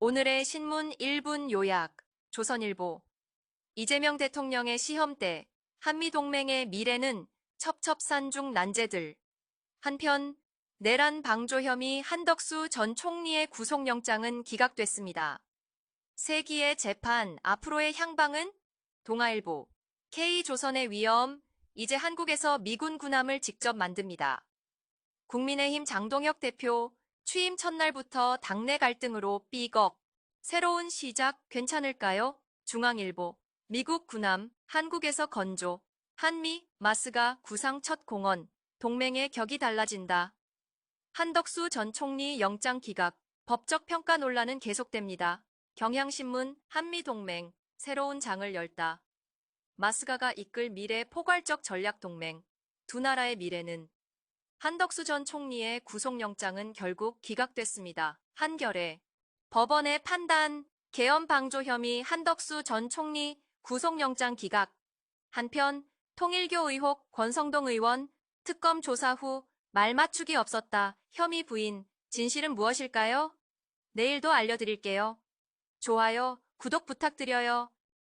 오늘의 신문 1분 요약, 조선일보. 이재명 대통령의 시험 때 한미동맹의 미래는 첩첩산중 난제들. 한편 내란 방조 혐의 한덕수 전 총리의 구속영장은 기각됐습니다. 세기의 재판 앞으로의 향방은 동아일보 K조선의 위험 이제 한국에서 미군 군함을 직접 만듭니다. 국민의힘 장동혁 대표 취임 첫날부터 당내 갈등으로 삐걱 새로운 시작 괜찮을까요? 중앙일보 미국 군함 한국에서 건조 한미 마스가 구상 첫 공언 동맹의 격이 달라진다. 한덕수 전 총리 영장 기각 법적 평가 논란은 계속됩니다. 경향신문 한미동맹 새로운 장을 열다. 마스가가 이끌 미래 포괄적 전략 동맹 두 나라의 미래는 한덕수 전 총리의 구속영장은 결국 기각됐습니다. 한결에 법원의 판단 개헌 방조 혐의 한덕수 전 총리 구속영장 기각 한편 통일교 의혹 권성동 의원 특검 조사 후 말 맞추기 없었다. 혐의 부인 진실은 무엇일까요? 내일도 알려드릴게요. 좋아요, 구독 부탁드려요.